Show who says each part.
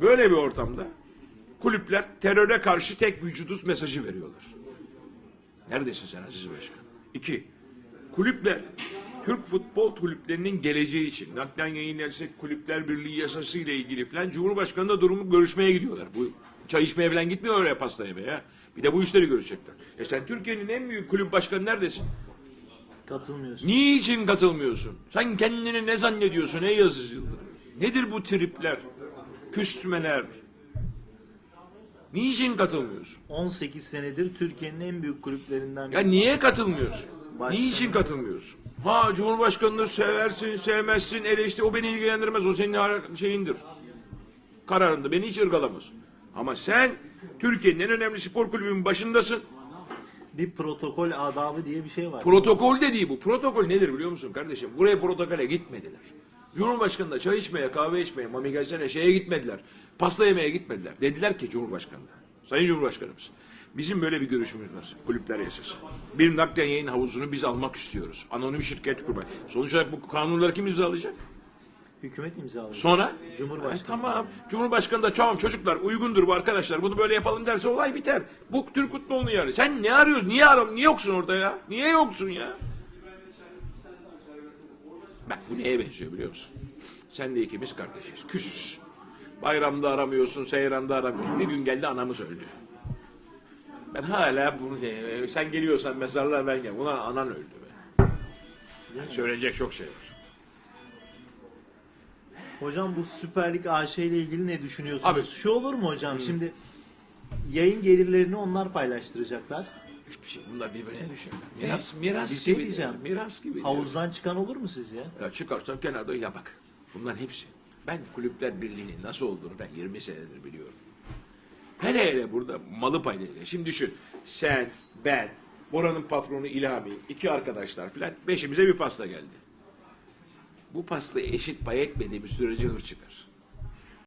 Speaker 1: Böyle bir ortamda kulüpler teröre karşı tek vücuduz mesajı veriyorlar. Neredesin sen Aziz Başkan? İki, kulüpler Türk futbol kulüplerinin geleceği için naklen yayınlanacak kulüpler birliği yasası ile ilgili falan Cumhurbaşkanı'na durumu görüşmeye gidiyorlar. Bu çay içmeye falan gitmiyor oraya pasta yemeye ya. Bir de bu işleri görecekler. E sen Türkiye'nin en büyük kulüp başkanı neredesin?
Speaker 2: Katılmıyorsun.
Speaker 1: Niçin katılmıyorsun? Sen kendini ne zannediyorsun ey Aziz Yıldırım? Nedir bu tripler? Küsmeler? Niçin katılmıyorsun?
Speaker 2: 18 senedir Türkiye'nin en büyük kulüplerinden
Speaker 1: Ya niye katılmıyorsun?
Speaker 2: Başkanım.
Speaker 1: Niçin katılmıyorsun? Ha Cumhurbaşkanını seversin, sevmezsin, eleştir. O beni ilgilendirmez. O senin har- şeyindir. Kararında. Beni hiç ırgalamaz. Ama sen Türkiye'nin en önemli spor kulübünün başındasın.
Speaker 2: bir protokol adabı diye bir şey var.
Speaker 1: Protokol dediği bu. Protokol nedir biliyor musun kardeşim? Buraya protokole gitmediler. Cumhurbaşkanı da çay içmeye, kahve içmeye, mami gelsene şeye gitmediler. Pasta yemeye gitmediler. Dediler ki Cumhurbaşkanı da, Sayın Cumhurbaşkanımız, bizim böyle bir görüşümüz var. Kulüpler yasası. Bir naklen yayın havuzunu biz almak istiyoruz. Anonim şirket kurmak. Sonuç olarak bu kanunları kim imzalayacak?
Speaker 2: Hükümet imzaladı.
Speaker 1: Sonra?
Speaker 2: Cumhurbaşkanı.
Speaker 1: E, tamam. Cumhurbaşkanı da tamam çocuklar uygundur bu arkadaşlar. Bunu böyle yapalım derse olay biter. Bu Türk futbolunu yani. Sen ne arıyorsun? Niye aram? Niye yoksun orada ya? Niye yoksun ya? Bak bu neye benziyor biliyor musun? Sen de ikimiz kardeşiz. Küsüz. Bayramda aramıyorsun, seyranda aramıyorsun. Bir gün geldi anamız öldü. Ben hala bunu sen geliyorsan mezarlığa ben gel. Ulan anan öldü be. Söyleyecek çok şey var.
Speaker 2: Hocam bu Süper Lig AŞ ile ilgili ne düşünüyorsunuz?
Speaker 1: Abi-
Speaker 2: Şu olur mu hocam? Şimdi yayın gelirlerini onlar paylaştıracaklar.
Speaker 1: Hiçbir şey. Bunlar birbirine düşüyor. Miras, miras
Speaker 2: Bir şey
Speaker 1: gibi.
Speaker 2: diyeceğim.
Speaker 1: Miras gibi.
Speaker 2: Havuzdan çıkan olur mu sizce?
Speaker 1: Ya çıkarsan kenarda ya bak. Bunların hepsi. Ben Kulüpler Birliği'nin nasıl olduğunu ben 20 senedir biliyorum. Hele hele burada malı paylaşacak. Şimdi düşün. Sen, ben, buranın patronu İlhami, iki arkadaşlar filan. Beşimize bir pasta geldi. Bu pastayı eşit pay etmediğimiz sürece hır çıkar.